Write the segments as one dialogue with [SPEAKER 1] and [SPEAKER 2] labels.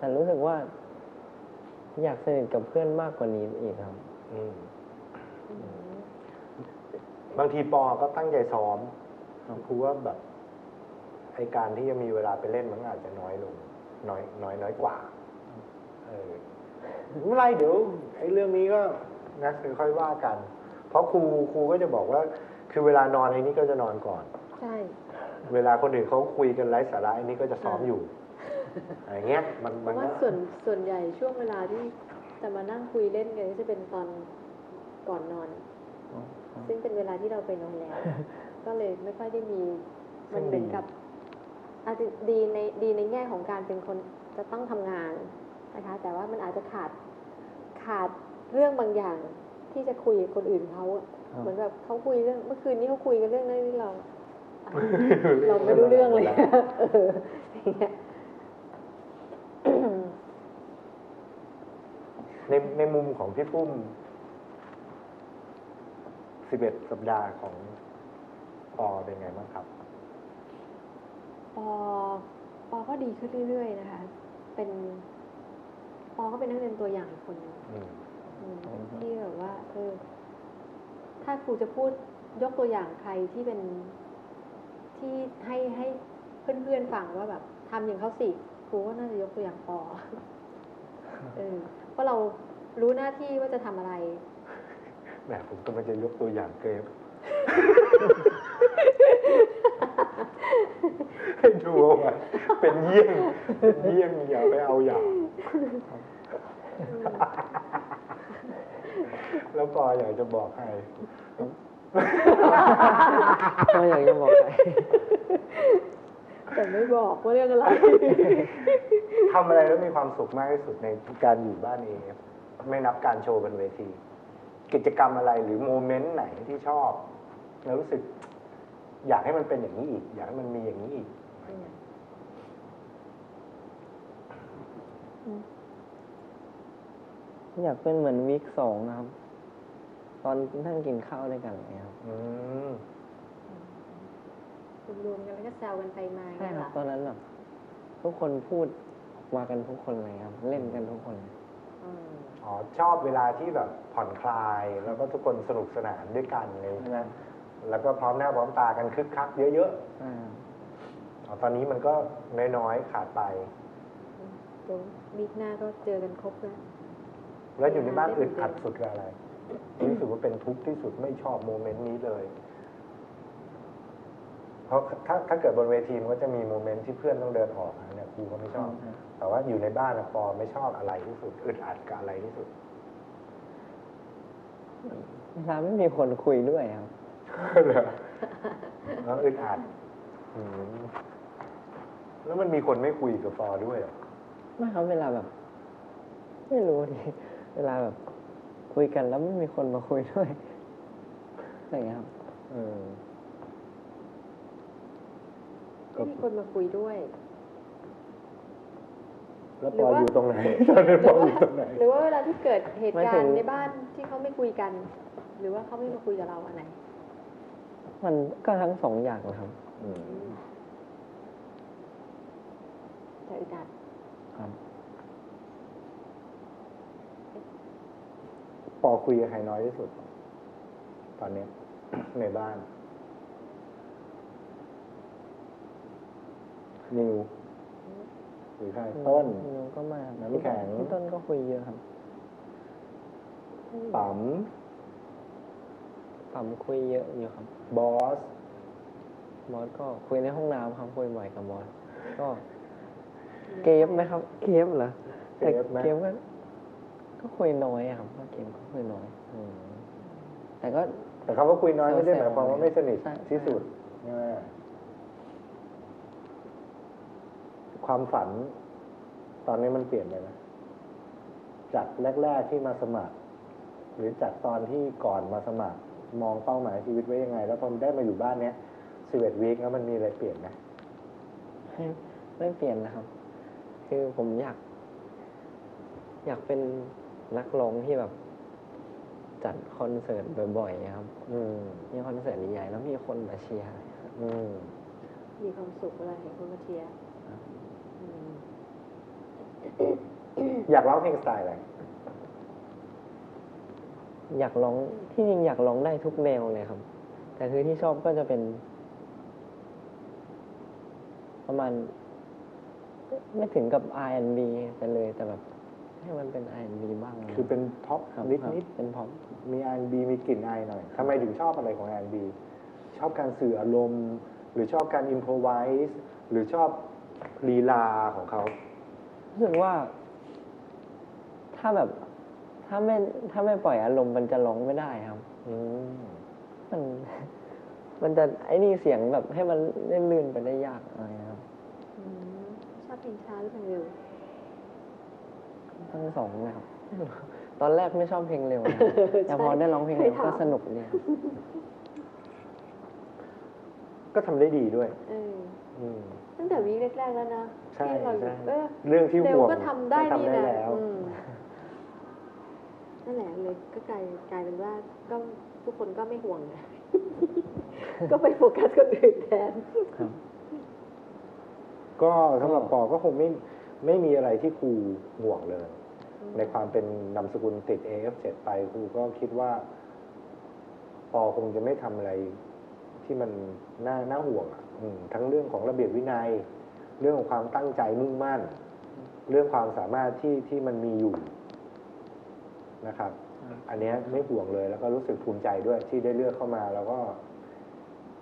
[SPEAKER 1] แต่รู้สึกว่า อยากสนิทกับเพื่อนมากกว่านี้อีกครับ
[SPEAKER 2] อืม
[SPEAKER 3] อืม
[SPEAKER 2] บางทีปอก็ตั้งใจซ้อมครูว่าแบบไอการที่จะมีเวลาไปเล่นมันอาจจะน้อยลง น้อยน้อยน้อยกว่า เออไม่เป็นไรเดี๋ยวไอ้เรื่องนี้ก็นะค่อยๆว่ากัน เพราะครูครูก็จะบอกว่า คือเวลานอนไอ้นี่ก็จะนอนก่อน
[SPEAKER 3] ใช่
[SPEAKER 2] เวลาคนอื่นเขาคุยกันไร้สาระไอ้นี่ก็จะซ้อมอยู่ อะไรเงี้ยมัน
[SPEAKER 3] เพ
[SPEAKER 2] มัน
[SPEAKER 3] ราะว่า
[SPEAKER 2] ก็
[SPEAKER 3] ส่วนส่วนใหญ่ช่วงเวลาที่จะมานั่งคุยเล่นกันก็จะเป็นตอนก่อนนอน ซึ่งเป็นเวลาที่เราไปนอนแล้ว ก็เลยไม่ค่อยได้มีมันเหมือนกับอาจจะดีในดีในแง่ของการเป็นคนจะต้องทำงานนะคะ แต่ว่ามันอาจจะขาดขาดเรื่องบางอย่างที่จะคุยกับคนอื่นเขาอะ
[SPEAKER 1] ครับ
[SPEAKER 3] เหมือนแบบเขาคุยเรื่องเมื่อคืนนี้เขาคุยกันเรื่องนั้นที่เรา เราไม่รู้เรื่องเลย เอออย่างเงี้ย
[SPEAKER 2] ในในมุมของพี่ปุ้มสิบเอ็ดสัปดาห์ของปอเป็นไงบ้างครับ
[SPEAKER 3] ปอ ปอก็ดีขึ้นเรื่อยๆนะคะ เป็น ปอก็เป็นนักเรียนตัวอย่างอีกคนหนึง
[SPEAKER 2] อืม
[SPEAKER 3] อืม
[SPEAKER 1] อืม
[SPEAKER 3] ที่แบบว่า เออ ถ้าครูจะพูดยกตัวอย่างใครที่เป็นที่ให้ให้เพื่อนๆฟังว่าแบบทำอย่างเขาสิครูก็น่าจะยกตัวอย่างปอ เออ เพราะเรารู้หน้าที่ว่าจะทำอะไร
[SPEAKER 2] แหมผมก็มันจะยกตัวอย่างเกม ให้ดูเอาไว้เป็นเยี่ยงเป็นเยี่ยงอย่าไปเอาอย่าง แล้วปออยากจะบอกใคร
[SPEAKER 1] ก็อยากจะบอกใคร
[SPEAKER 3] แต่ไม่บอกว่าเรื่องอะไร
[SPEAKER 2] ทำอะไรแล้วมีความสุขมากที่สุดในการอยู่บ้านเองไม่นับการโชว์บนเวที กิจกรรมอะไรหรือโมเมนต์ไหนที่ชอบ แล้วรู้สึก อยากให้มันเป็นอย่างนี้อีก อยากให้มันมีอย่างนี้อีกอะไรเงี้ย
[SPEAKER 1] อยากเป็นเหมือนวิกสองนะครับ ตอนนั่งกินข้าวด้วยกันอะไรเลยครับ
[SPEAKER 2] อืม
[SPEAKER 3] รวมๆกันแล้วก็แซวกันไปมา
[SPEAKER 1] ใช่ครับ
[SPEAKER 3] เห
[SPEAKER 1] ตอนนั้นแบบทุกคนพูดออกมากันทุกคนเลยครับ เล่นกันทุกคน
[SPEAKER 3] อืม
[SPEAKER 2] อ๋อชอบเวลาที่แบบผ่อนคลาย แล้วก็ทุกคนสนุกสนานด้วยกันเลยใช่ไหมแล้วก็พร้อมหน้าพร้อมตากันคึกคักเยอะ
[SPEAKER 1] ใช่ครับ
[SPEAKER 2] ๆอ๋อตอนนี้มันก็น้อยๆขาดไป
[SPEAKER 3] เดี๋ยววีคหน้าก็เจอกันครบแล้ว
[SPEAKER 2] แล้วอยู่ในบ้านอึดอัดสุดคืออะไร รู้สึกว่าเป็นทุกข์ที่สุดไม่ชอบโมเมนต์นี้เลย เพราะถ้าถ้าเกิดบนเวทีมันก็จะมีโมเมนต์ที่เพื่อนต้องเดินออกนะเนี่ยครูก็ไม่ชอบ แต่ว่าอยู่ในบ้านนะปอไม่ชอบอะไรที่สุดอึดอัดกับอะไรที่สุด
[SPEAKER 1] เวลาไม่มีคนคุยด้วยครับ
[SPEAKER 2] เหรอแล้วอึดอัดอืมแล้วมันมีคนไม่คุยกับปอด้วยเหรอ
[SPEAKER 1] ไม่ครับเวลาแบบ ไม่รู้ดิเวลาแบบ คุยกันแล้วไม่มีคนมาคุยด้วยอะไรอย่างเงี้ยครับ
[SPEAKER 2] เออ
[SPEAKER 3] ไม่มีคนมาคุยด้วย
[SPEAKER 2] แล้ว
[SPEAKER 3] ห
[SPEAKER 2] ป
[SPEAKER 3] รือ
[SPEAKER 2] อ
[SPEAKER 3] ว่า
[SPEAKER 2] อยู่ตรงไหนตอนนี้ปออยู่ตรงไหน
[SPEAKER 3] หรือว่าเวลาที่เกิดเหตุ
[SPEAKER 1] หมาย
[SPEAKER 3] กา
[SPEAKER 1] ถึ
[SPEAKER 3] รณ์
[SPEAKER 1] ง
[SPEAKER 3] ในบ้านที่เขาไม่คุยกัน หรือว่าเขาไม่มาคุยกับเราอันไหน
[SPEAKER 1] มันก็ทั้งสองอย่างนะครับ
[SPEAKER 2] อืม
[SPEAKER 3] แต่อึดอัด
[SPEAKER 1] ครับ
[SPEAKER 2] ปอคุยกับใครน้อยที่สุด ตอนเนี้ยในบ้าน นิวหรือใครต้น
[SPEAKER 1] นิวก็มาครับ
[SPEAKER 2] น้ำแข็ง
[SPEAKER 1] พี่ต้นก็คุยเยอะครับ
[SPEAKER 2] ปั๊ม
[SPEAKER 1] ปั๊มคุยเยอะอยู่ครับ
[SPEAKER 2] บอส
[SPEAKER 1] บอสก็คุยในห้องน้ำครับคุยบ่อยกับบอส ก็ เกมไหมครับ เกมเหรอแต่
[SPEAKER 2] เกมไหม
[SPEAKER 1] เกมก็ก็คุยน้อยอะครับเพราะเกมก็คุยน้อย
[SPEAKER 2] อืม
[SPEAKER 1] แต่ก็
[SPEAKER 2] แต่คำว่าคุยน้อยไม่ได้หมายความว่าไม่สนิท
[SPEAKER 1] ใช่
[SPEAKER 2] ที่สุดใช่ไหม ความฝัน ตอนนี้มันเปลี่ยนไปนะจากแรก ๆที่มาสมัคร หรือจากตอนที่ก่อนมาสมัคร มองเป้าหมายชีวิตไว้ยังไง แล้วพอได้มาอยู่บ้านเนี้ยสิบเอ็ดวีคแล้วมันมีอะไรเปลี่ยนไหม
[SPEAKER 1] ไม่ไม่เปลี่ยนนะครับ คือผมอยาก อยากเป็นนักร้องที่แบบ จัดคอนเสิร์ตบ่อยๆครับ
[SPEAKER 2] อืม
[SPEAKER 1] มีคอนเสิร์ตใหญ่ๆแล้วมีคนมาเชียร์
[SPEAKER 2] อืม
[SPEAKER 3] มีความสุขเวลาเห็นคนมาเชียร์
[SPEAKER 1] ครับ
[SPEAKER 3] อืม
[SPEAKER 2] อยากร้องเพลงสไตล์อะไร
[SPEAKER 1] อยากร้องที่จริงอยากร้องได้ทุกแนวเลยครับ แต่คือที่ชอบก็จะเป็น ประมาณ ไม่ถึงกับ R&B ไปเลยแต่แบบ ให้มันเป็น R&B บ้างะ
[SPEAKER 2] คือเป็นท็อป
[SPEAKER 1] ครับ
[SPEAKER 2] นิด
[SPEAKER 1] ครับ
[SPEAKER 2] นิด
[SPEAKER 1] เป็นพอป
[SPEAKER 2] มี R&B มีกลิ่นอายหน่อยทำไมถึงชอบอะไรของ R&B ชอบการสื่ออารมณ์ หรือชอบการอินโ o ไวส์หรือชอบลีลาของเขา
[SPEAKER 1] รู้สึกว่า ถ้าแบบ ถ้าไม่ถ้าไม่ปล่อยอารมณ์มันจะร้องไม่ได้ครับ
[SPEAKER 2] อืม
[SPEAKER 1] มันมันจะไอ้นี่เสียงแบบให้มันเล่นลื่นไปได้ยากอะไรครับ
[SPEAKER 3] อืมชอบเพลงช้าหรือเพลงเร็ว
[SPEAKER 1] ทั้งสองนะครับ ตอนแรกไม่ชอบเพลงเร็วนะแต่พอได้ร้องเพลงเร็วก็สนุกดีครับ
[SPEAKER 2] ก็ทำได้ดีด้วย
[SPEAKER 3] เออ
[SPEAKER 2] อืม
[SPEAKER 3] ตั้งแต่วีคแรกๆแล้วนะ
[SPEAKER 2] ใช่
[SPEAKER 3] ที่เรา
[SPEAKER 2] ใช่
[SPEAKER 3] เออ
[SPEAKER 2] เรื่องที่
[SPEAKER 3] เร็ว
[SPEAKER 2] ห่วง
[SPEAKER 3] ก็ทำได้
[SPEAKER 2] ก็
[SPEAKER 3] นี่
[SPEAKER 2] ทำได้
[SPEAKER 3] นะ
[SPEAKER 2] แล้ว
[SPEAKER 3] อืมนั่นแหละเลยก็กลายกลายเป็นว่าก็ทุกคนก็ไม่ห่วงนะ ก็ไปโฟกัสคนอื่นแทน
[SPEAKER 1] ครับ
[SPEAKER 2] ก็สำหรับปอก็คงไม่ไม่มีอะไรที่ครูห่วงเลย ในความเป็นนามสกุลติด AF7 ไปครูก็คิดว่า ปอคงจะไม่ทำอะไร ที่มันน่าน่าห่วงอะอืมทั้งเรื่องของระเบียบวินัย เรื่องของความตั้งใจมุ่งมั่น เรื่องความสามารถที่ที่มันมีอยู่นะครับ อันเนี้ยไม่ห่วงเลย แล้วก็รู้สึกภูมิใจด้วยที่ได้เลือกเข้ามา แล้วก็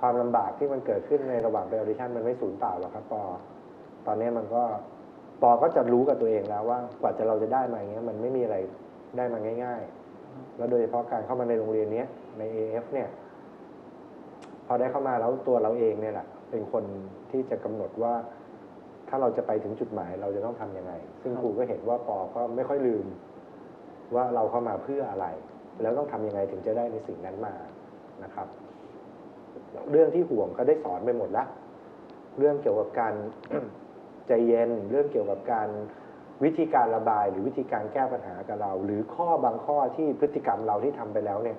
[SPEAKER 2] ความลำบากที่มันเกิดขึ้นในระหว่างไปออดิชั่นมันไม่สูญเปล่าหรอกครับปอตอนนี้มันก็ปอก็จะรู้กับตัวเองแล้วว่ากว่าจะเราจะได้มาอย่างเงี้ย มันไม่มีอะไรได้มาง่าย ๆ แล้วโดยเฉพาะการเข้ามาในโรงเรียนเนี้ยใน AF เนี่ย อได้เข้ามาแล้วตัวเราเองเนี่ยแหละเป็นคนที่จะกำหนดว่า ถ้าเราจะไปถึงจุดหมายเราจะต้องทำยังไง ซึ่งครูก็เห็นว่าปอก็ไม่ค่อยลืม ว่าเราเข้ามาเพื่ออะไร แล้วต้องทำยังไงถึงจะได้ในสิ่งนั้นมานะครับ เรื่องที่ห่วงก็ได้สอนไปหมดแล้วเรื่องเกี่ยวกับการใจเย็น เรื่องเกี่ยวกับการวิธีการระบาย หรือวิธีการแก้ปัญหากับเรา หรือข้อบางข้อที่พฤติกรรมเราที่ทำไปแล้วเนี่ย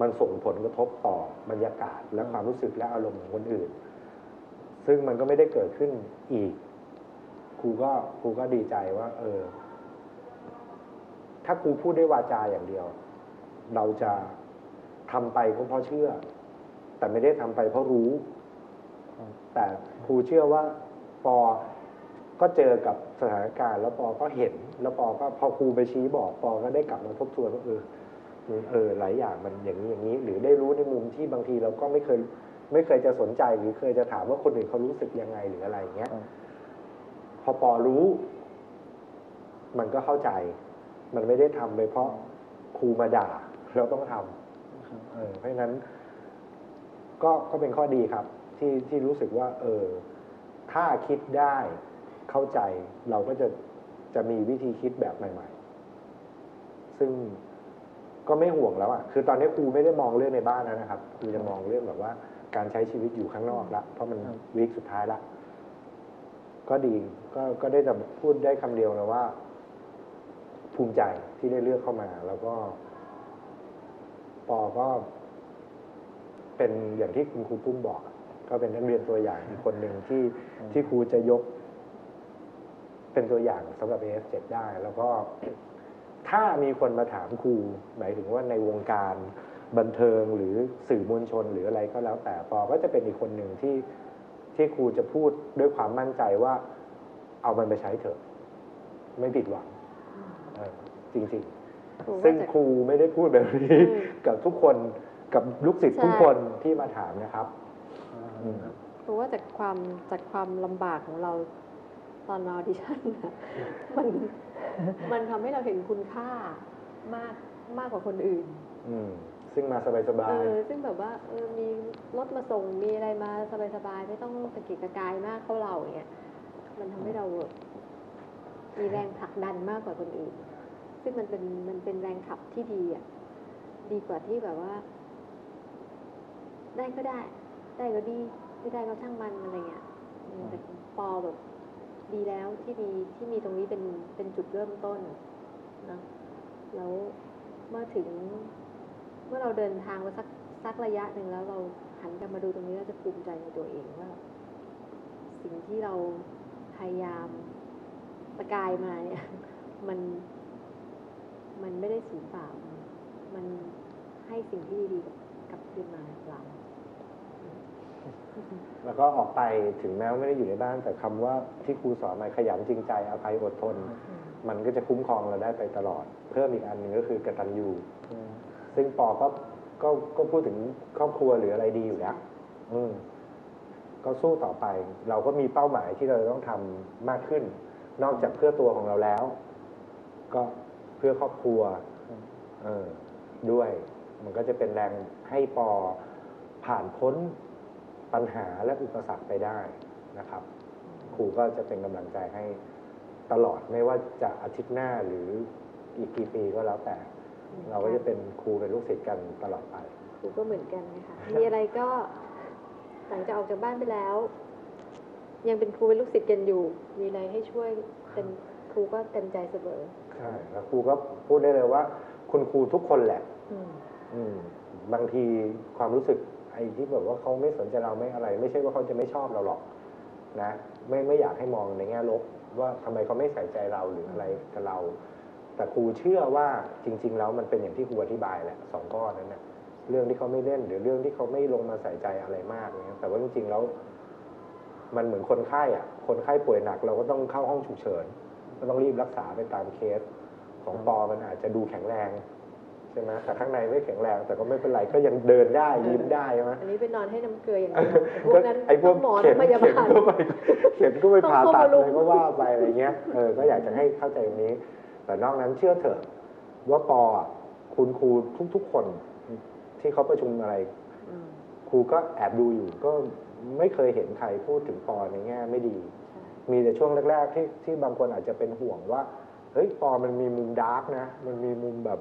[SPEAKER 2] มันส่งผลกระทบต่อบรรยากาศและความรู้สึกและอารมณ์ของคนอื่น ซึ่งมันก็ไม่ได้เกิดขึ้นอีก ครูก็ครูก็ดีใจว่า เออ ถ้าครูพูดได้วาจาอย่างเดียว เราจะทำไปก็เพราะเชื่อ แต่ไม่ได้ทำไปเพราะรู้ แต่ครูเชื่อว่าปอก็เจอกับสถานการณ์ แล้วปอก็เห็น แล้วปอก็พอครูไปชี้บอก ปอก็ได้กลับมาทบทวนว่าเออ เออหลายอย่างมันอย่างนี้อย่างนี้ หรือได้รู้ในมุมที่บางทีเราก็ไม่เคยไม่เคยจะสนใจหรือเคยจะถามว่าคนอื่นเขารู้สึกยังไงหรืออะไรอย่างเงี้ย
[SPEAKER 1] ครับ
[SPEAKER 2] พอปอรู้ มันก็เข้าใจ มันไม่ได้ทำไปเพราะครูมาด่าเราต้องทำ
[SPEAKER 1] ครับ
[SPEAKER 2] เออเพราะฉะนั้น ก็ก็เป็นข้อดีครับ ที่ที่รู้สึกว่า เออ ถ้าคิดได้เข้าใจเราก็จะจะมีวิธีคิดแบบใหม่ ๆ ซึ่ง ก็ไม่ห่วงแล้วอะคือตอนนี้ครูไม่ได้มองเรื่องในบ้านแล้วนะครับครูจะมองเรื่องแบบว่าการใช้ชีวิตอยู่ข้างนอกละเพราะมัน
[SPEAKER 1] ครับ
[SPEAKER 2] วีคสุดท้ายละก็ดีก็ก็ได้แต่พูดได้คำเดียวนะว่า ภูมิใจที่ได้เลือกเข้ามา แล้วก็ปอก็ เป็นอย่างที่คุณครูปุ้มบอกอะก็เป็นนักเรียนตัวอย่างอีกคนหนึ่งที่ที่ครูจะยก เป็นตัวอย่างสำหรับ AF7 ได้ แล้วก็ ถ้ามีคนมาถามครูหมายถึงว่าในวงการบันเทิงหรือสื่อมวลชนหรืออะไรก็แล้ว แต่ปอก็จะเป็นอีกคนหนึ่งที่ที่ครูจะพูดด้วยความมั่นใจว่า เอามันไปใช้เถอะ ไม่ผิดหวังเออจริง
[SPEAKER 3] ครู
[SPEAKER 2] ๆ
[SPEAKER 3] ก็
[SPEAKER 2] ซึ่ง
[SPEAKER 3] จะ
[SPEAKER 2] ครูไม่ได้พูดแบบนี้
[SPEAKER 3] อืม
[SPEAKER 2] กับทุกคนกับลูกศิษย์
[SPEAKER 3] ใช่
[SPEAKER 2] ทุกคนที่มาถามนะครับ อืม
[SPEAKER 3] เพราะว่าจากความจากความลำบากของเรา ตอนมาออดิชั่นน่ะมันมันทำให้เราเห็นคุณค่ามากมากกว่าคนอื่น
[SPEAKER 2] อืมซึ่งมาส
[SPEAKER 3] เอบา
[SPEAKER 2] ย
[SPEAKER 3] อซึ่งแบบว่าเออมีรถมาส่งมีอะไรมาสบายๆไม่ต้องตะกิกตะกายมากเท่าเราอย่างเงี้ยมันทำให้เราแบบมีแรงผลักดันมากกว่าคนอื่น ซึ่งมันเป็นมันเป็นแรงขับที่ดีอะดีกว่าที่แบบว่า ได้ก็ได้ ได้ก็ดีไม่ได้ก็ช่างมันอะไรเงี้ยอืมแต่ปอแบบ ดีแล้วที่มีที่มีตรงนี้เป็นเป็นจุดเริ่มต้นนะแล้วเมื่อถึงเมื่อเราเดินทางมาสักสักระยะหนึ่งแล้วเราหันกลับมาดูตรงนี้เราจะภูมิใจในตัวเองว่า สิ่งที่เราพยายามประกายมาเนี่ยมันมันไม่ได้สูญเปล่า มันให้สิ่งที่ดีๆกับกลับคืนมาเรา
[SPEAKER 2] แล้วก็ออกไปถึงแม้ว่าไม่ได้อยู่ในบ้าน แต่คำว่าที่ครูสอนมาขยันจริงใจอภัยอดทน มันก็จะคุ้มครองเราได้ไปตลอด เพิ่มอีกอันหนึ่งก็คือกตัญญู
[SPEAKER 1] อืม
[SPEAKER 2] ซึ่งปอก็ก็ก็พูดถึงครอบครัวหรืออะไรดีอยู่แล้วอืมก็สู้ต่อไป เราก็มีเป้าหมายที่เราต้องทำมากขึ้น นอกจากเพื่อตัวของเราแล้ว ก็เพื่อครอบครัวเออด้วย มันก็จะเป็นแรงให้ปอผ่านพ้น ปัญหาและอุปสรรคไปได้นะครับ ครูก็จะเป็นกำลังใจให้ตลอดไม่ว่าจะอาทิตย์หน้าหรืออีกกี่ปีก็แล้วแต่ เราก็จะเป็นครูเป็นลูกศิษย์กันตลอดไป
[SPEAKER 3] ครูก็เหมือนกันนะคะมีอะไรก็หลังจากออกจากบ้านไปแล้ว ยังเป็นครูเป็นลูกศิษย์กันอยู่ มีอะไรให้ช่วยเป็นครูก็เต็มใจเสมอ
[SPEAKER 2] ใช่แล้วครูก็พูดได้เลยว่า คุณครูทุกคนแหละ
[SPEAKER 3] อืม
[SPEAKER 2] อืมบางทีความรู้สึกไอ้ที่แบบว่าเขาไม่สนใจเราไม่อะไร ไม่ใช่ว่าเขาจะไม่ชอบเราหรอกนะไม่ไม่อยากให้มองในแง่ลบว่าทำไมเขาไม่ใส่ใจเราหรืออะไรกับเรา แต่ครูเชื่อว่าจริง ๆ แล้วมันเป็นอย่างที่ครูอธิบายแหละสองข้อนั้นนะเรื่องที่เขาไม่เล่นหรือเรื่องที่เขาไม่ลงมาใส่ใจอะไรมากเนี่ยแต่ว่าจริงๆแล้ว มันเหมือนคนไข้อะ คนไข้ป่วยหนักเราก็ต้องเข้าห้องฉุกเฉิน ก็ต้องรีบรักษาไปตามเคส ของปอมันอาจจะดูแข็งแรง ใช่ไหมแต่ข้างในไม่แข็งแรง แต่ก็ไม่เป็นไรก็ยังเดินได้ยิ้มได้ใช่ไหม
[SPEAKER 3] อันนี้ไปนอนให้น้ำเกลืออย่างเดียวพวกนั้น
[SPEAKER 2] ไอ้พว
[SPEAKER 3] ต้
[SPEAKER 2] ก
[SPEAKER 3] องหมอ
[SPEAKER 2] เข็
[SPEAKER 3] ต้อนงพยา
[SPEAKER 2] เข็น
[SPEAKER 3] บาล
[SPEAKER 2] ก็ไปเข็นก็ไปผ่าตัด
[SPEAKER 3] ต้องเข้ามาลุ
[SPEAKER 2] อะ
[SPEAKER 3] ม
[SPEAKER 2] ไรก็ว่าไปอะไรเงี้ยเออก็อยากจะให้เข้าใจตรงนี้ แต่นอกนั้นเชื่อเถอะว่าปออะคุณครูทุกๆคนที่เขาประชุมอะไร
[SPEAKER 3] อืม
[SPEAKER 2] ครูก็แอบดูอยู่ก็ไม่เคยเห็นใครพูดถึงปอในแง่ไม่ดี
[SPEAKER 3] ใช่
[SPEAKER 2] มีแต่ช่วงแรก ๆ ที่ที่บางคนอาจจะเป็นห่วงว่า เฮ้ยปอมันมีมุมดาร์กนะ มันมีมุมแบบ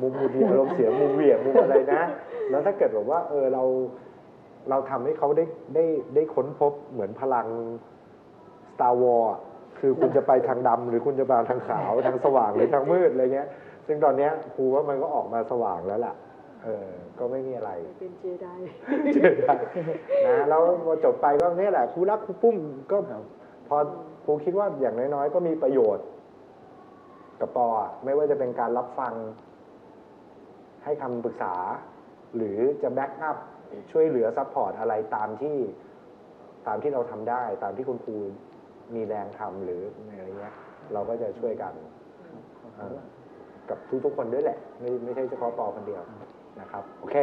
[SPEAKER 2] มุมมุดีอารมณ์เสียมุมเหวี่ยงมุมอะไรนะ แล้วถ้าเกิดแบบว่า เออเราเราทำให้เขาได้ได้ได้ค้นพบเหมือนพลัง Star Wars อะคือคุณจะไปทางดำหรือคุณจะไปทางขาว ทางสว่างหรือทางมืดอะไรเงี้ย ซึ่งตอนเนี้ยครูว่ามันก็ออกมาสว่างแล้วล่ะ เออ ก็ไม่มีอะไร
[SPEAKER 3] เป็นเจได
[SPEAKER 2] เจอได้นะแล้วพอจบไปก็เนี่ยแหละครูรักครูปุ้มก็พอครูคิดว่าอย่างน้อยๆ ก็มีประโยชน์ กับปออะไม่ว่าจะเป็นการรับฟัง ให้คำปรึกษา หรือจะแบ็กอัพช่วยเหลือซัพพอร์ตอะไรตามที่ตามที่เราทำได้ ตามที่คุณครูมีแรงทำหรืออะไรเงี้ย เราก็จะช่วยกันอ่อกับทุกๆคนด้วยแหละ ไม่ไม่ใช่เฉพาะปอคนเดียวนะครับ โอเค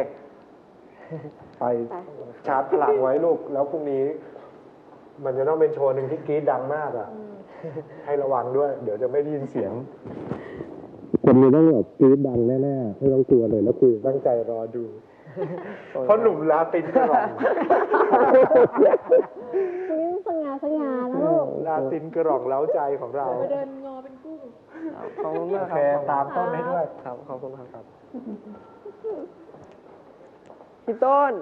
[SPEAKER 2] ไป
[SPEAKER 3] ไป
[SPEAKER 2] ชาร์จพลังไว้ลูก แล้วพรุ่งนี้ มันจะต้องเป็นโชว์หนึ่งที่กรี๊ดดังมากอะ
[SPEAKER 3] อืม
[SPEAKER 2] ให้ระวังด้วย เดี๋ยวจะไม่ได้ยินเสียงคนนี้ต้องแบบกรี๊ดดังแน่ๆ ไม่ต้องกลัวเลยแล้วคุยตั้งใจรอดู เพราะหนุ่มลาตินกระหล่อง
[SPEAKER 3] วันนี้สง่าสง่าแล้วลูก
[SPEAKER 2] ลาตินกระหล่องเล้าใจของเรา
[SPEAKER 3] มาเดินงอเป็นกุ้ง
[SPEAKER 1] ครับขอบคุณ
[SPEAKER 2] โอ
[SPEAKER 1] มากค
[SPEAKER 2] เครับตามต้นให้ด้วย
[SPEAKER 1] ครับ ขอบคุณครับพี่ต้น